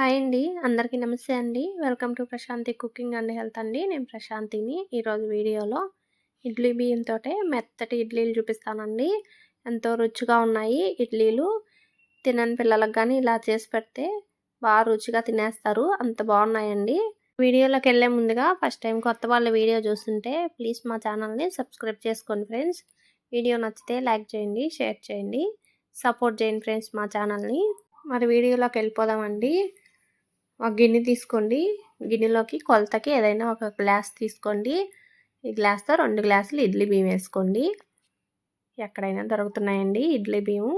Hi అండి. అందరికీ నమస్తే అండి. Welcome to Prashanti cooking and health అండి. నేను ప్రశాంతిని. ఈరోజు వీడియోలో ఇడ్లీ బియ్యంతో మెత్తటి ఇడ్లీలు చూపిస్తానండి. ఎంతో రుచిగా ఉన్నాయి ఇడ్లీలు. తినని పిల్లలకు కానీ ఇలా చేసి పెడితే బాగా రుచిగా తినేస్తారు. అంత బాగున్నాయండి. వీడియోలోకి వెళ్ళే ముందుగా ఫస్ట్ టైం కొత్త వాళ్ళ వీడియో చూస్తుంటే ప్లీజ్ మా ఛానల్ని సబ్స్క్రైబ్ చేసుకోండి ఫ్రెండ్స్. వీడియో నచ్చితే లైక్ చేయండి షేర్ చేయండి. సపోర్ట్ చేయండి ఫ్రెండ్స్ మా ఛానల్ని. మరి వీడియోలోకి వెళ్ళిపోదామండి. ఒక గిన్నె తీసుకోండి. గిన్నెలోకి కొలతకి ఏదైనా ఒక గ్లాస్ తీసుకోండి. ఈ గ్లాస్తో రెండు గ్లాసులు ఇడ్లీ బియ్యం వేసుకోండి. ఎక్కడైనా దొరుకుతున్నాయండి ఇడ్లీ బియ్యం.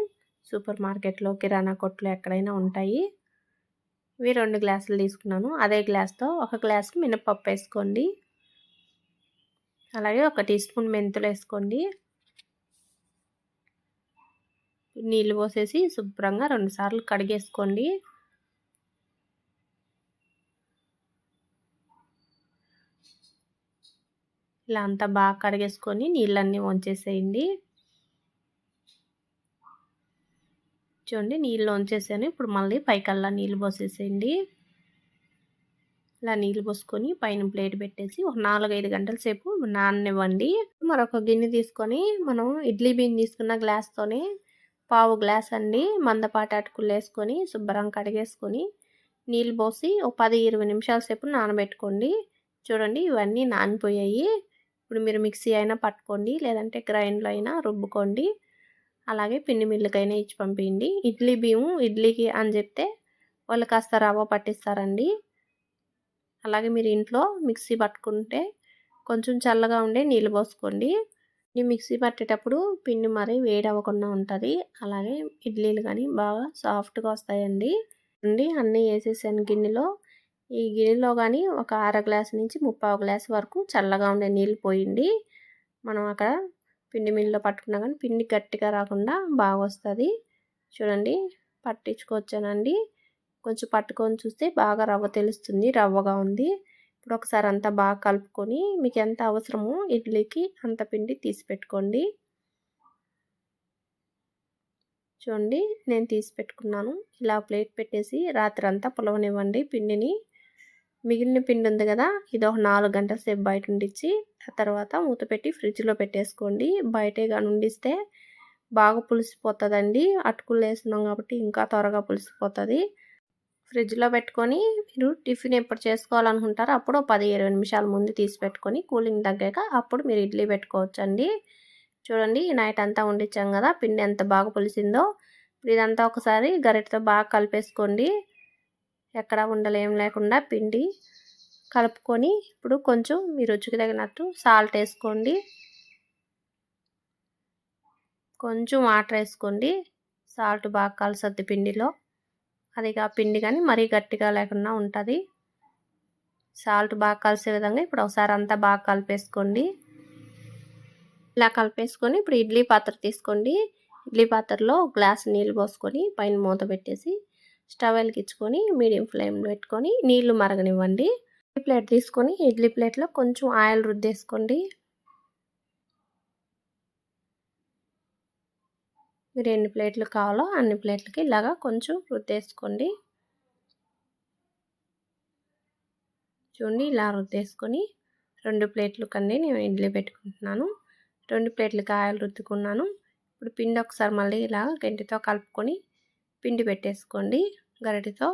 సూపర్ మార్కెట్లో కిరాణా కొట్లు ఎక్కడైనా ఉంటాయి. ఇవి రెండు గ్లాసులు తీసుకున్నాను. అదే గ్లాస్తో ఒక గ్లాస్ మినపప్పు వేసుకోండి. అలాగే ఒక టీ స్పూన్ మెంతులు వేసుకోండి. నీళ్ళు పోసేసి శుభ్రంగా రెండుసార్లు కడిగేసుకోండి. ఇలా అంతా బాగా కడిగేసుకొని నీళ్ళన్నీ వంచేసేయండి. చూడండి నీళ్ళు వంచేసాను. ఇప్పుడు మళ్ళీ పైకల్లా నీళ్ళు పోసేసేయండి. ఇలా నీళ్ళు పోసుకొని పైన ప్లేట్ పెట్టేసి ఒక నాలుగైదు గంటల సేపు నాననివ్వండి. మరొక గిన్నె తీసుకొని మనం ఇడ్లీ బియ్యం తీసుకున్న గ్లాస్తోనే పావు గ్లాస్ అండి మందపాటి అటుకులు వేసుకొని శుభ్రం కడిగేసుకొని నీళ్ళు పోసి ఒక పది ఇరవై నిమిషాల సేపు నానబెట్టుకోండి. చూడండి ఇవన్నీ నానిపోయాయి. ఇప్పుడు మీరు మిక్సీ అయినా పట్టుకోండి లేదంటే గ్రైండ్లో అయినా రుబ్బుకోండి. అలాగే పిండి మిల్లుకైనా ఇచ్చి పంపించండి ఇడ్లీ బియ్యం ఇడ్లీకి అని చెప్తే వాళ్ళు కాస్త రవ్వ పట్టిస్తారండి. అలాగే మీరు ఇంట్లో మిక్సీ పట్టుకుంటే కొంచెం చల్లగా ఉండే నీళ్ళు పోసుకోండి. ఈ మిక్సీ పట్టేటప్పుడు పిండి మరీ వేడి అవ్వకుండా ఉంటుంది. అలాగే ఇడ్లీలు కానీ బాగా సాఫ్ట్గా వస్తాయండి. అండి అన్నీ వేసేసాను గిన్నెలో. ఈ గిన్నెలో కానీ ఒక అర గ్లాస్ నుంచి ముప్పావు గ్లాస్ వరకు చల్లగా ఉండే నీళ్ళు పోయింది మనం అక్కడ పిండి మిల్లులో పట్టుకున్నా కానీ పిండి గట్టిగా రాకుండా బాగా వస్తుంది. చూడండి పట్టించుకోవచ్చానండి. కొంచెం పట్టుకొని చూస్తే బాగా రవ్వ తెలుస్తుంది రవ్వగా ఉంది. ఇప్పుడు ఒకసారి అంతా బాగా కలుపుకొని మీకు ఎంత అవసరమో ఇడ్లీకి అంత పిండి తీసి పెట్టుకోండి. చూడండి నేను తీసి పెట్టుకున్నాను. ఇలా ప్లేట్ పెట్టేసి రాత్రి అంతా పొలవనివ్వండి పిండిని. మిగిలిన పిండి ఉంది కదా ఇది ఒక నాలుగు గంటల సేపు బయట ఉండిచ్చి ఆ తర్వాత మూత పెట్టి ఫ్రిడ్జ్లో పెట్టేసుకోండి. బయటే కానీ ఉండిస్తే బాగా పులిసిపోతుందండి. అటుకులు వేస్తున్నాం కాబట్టి ఇంకా త్వరగా పులిసిపోతుంది. ఫ్రిడ్జ్లో పెట్టుకొని మీరు టిఫిన్ ఎప్పుడు చేసుకోవాలనుకుంటారో అప్పుడు పది ఇరవై నిమిషాల ముందు తీసి పెట్టుకొని కూలింగ్ తగ్గాక అప్పుడు మీరు ఇడ్లీ పెట్టుకోవచ్చండి. చూడండి నైట్ అంతా వండించాం కదా పిండి ఎంత బాగా పులిసిందో. ఇదంతా ఒకసారి గరిటతో బాగా కలిపేసుకోండి. ఎక్కడ ఉండలేం లేకుండా పిండి కలుపుకొని ఇప్పుడు కొంచెం మీ రుచికి తగినట్టు సాల్ట్ వేసుకోండి. కొంచెం వాటర్ వేసుకోండి. సాల్ట్ బాగా కలిసద్ది పిండిలో. అది పిండి కానీ మరీ గట్టిగా లేకుండా ఉంటుంది. సాల్ట్ బాగా కలిసే విధంగా ఇప్పుడు ఒకసారి అంతా బాగా కలిపేసుకోండి. ఇలా కలిపేసుకొని ఇప్పుడు ఇడ్లీ పాత్ర తీసుకోండి. ఇడ్లీ పాత్రలో గ్లాస్ నీళ్ళు పోసుకొని పైన మూత పెట్టేసి స్టవ్ వెలిగించుకొని మీడియం ఫ్లేమ్లో పెట్టుకొని నీళ్ళు మరగనివ్వండి. ప్లేట్ తీసుకొని ఇడ్లీ ప్లేట్లో కొంచెం ఆయిల్ రుద్దేసుకోండి. మీరు ఎన్ని ప్లేట్లు కావాలో అన్ని ప్లేట్లకి ఇలాగా కొంచెం రుద్దేసుకోండి. చూడండి ఇలా రుద్దేసుకొని రెండు ప్లేట్లు కండి నేను ఇడ్లీ పెట్టుకుంటున్నాను. రెండు ప్లేట్లకి ఆయిల్ రుద్దుకున్నాను. ఇప్పుడు పిండి ఒకసారి మళ్ళీ ఇలా గంటితో కలుపుకొని పిండి పెట్టేసుకోండి. గరిటితో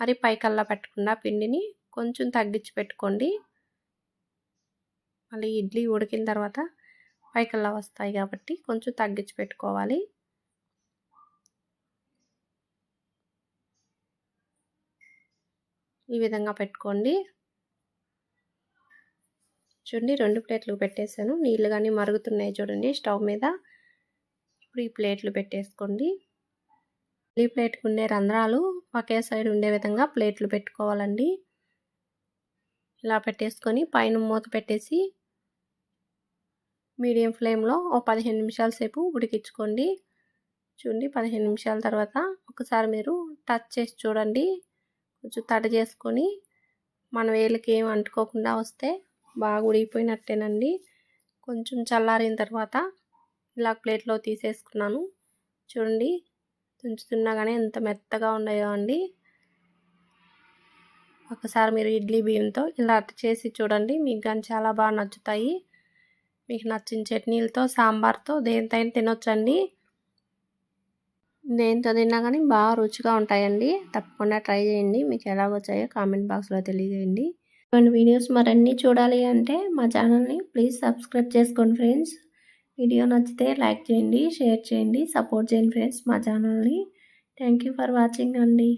మరి పైకల్లా పెట్టకుండా పిండిని కొంచెం తగ్గించి పెట్టుకోండి. మళ్ళీ ఇడ్లీ ఉడికిన తర్వాత పైకల్లా వస్తాయి కాబట్టి కొంచెం తగ్గించి పెట్టుకోవాలి. ఈ విధంగా పెట్టుకోండి. చూడండి రెండు ప్లేట్లు పెట్టేశాను. నీళ్ళు కానీ మరుగుతున్నాయి చూడండి స్టవ్ మీద. ఇప్పుడు ఈ ప్లేట్లు పెట్టేసుకోండి. ఈ ప్లేట్కి ఉండే రంధ్రాలు ఒకే సైడ్ ఉండే విధంగా ప్లేట్లు పెట్టుకోవాలండి. ఇలా పెట్టేసుకొని పైన మూత పెట్టేసి మీడియం ఫ్లేమ్లో ఓ పదిహేను నిమిషాల సేపు ఉడికించుకోండి. చూడండి పదిహేను నిమిషాల తర్వాత ఒకసారి మీరు టచ్ చేసి చూడండి. కొంచెం తడి చేసుకొని మన వేలకి ఏం అంటుకోకుండా వస్తే బాగా ఉడిగిపోయినట్టేనండి కొంచెం చల్లారిన తర్వాత ఇలా ప్లేట్లో తీసేసుకున్నాను. చూడండి తుంచుతున్నా కానీ ఎంత మెత్తగా ఉన్నాయో అండి. ఒకసారి మీరు ఇడ్లీ బియ్యంతో ఇలా చేసి చూడండి. మీకు కానీ చాలా బాగా నచ్చుతాయి. మీకు నచ్చిన చట్నీలతో సాంబార్తో దేనితో తినొచ్చండి. దేంతో తిన్నా కానీ బాగా రుచిగా ఉంటాయండి. తప్పకుండా ట్రై చేయండి. మీకు ఎలా వచ్చాయో కామెంట్ బాక్స్లో తెలియజేయండి. ఇటువంటి వీడియోస్ మరన్నీ చూడాలి అంటే మా ఛానల్ని ప్లీజ్ సబ్స్క్రైబ్ చేసుకోండి ఫ్రెండ్స్. వీడియో నచ్చితే లైక్ చేయండి షేర్ చేయండి సపోర్ట్ చేయండి ఫ్రెండ్స్ మా ఛానల్ని. థ్యాంక్ ఫర్ వాచింగ్ అండి.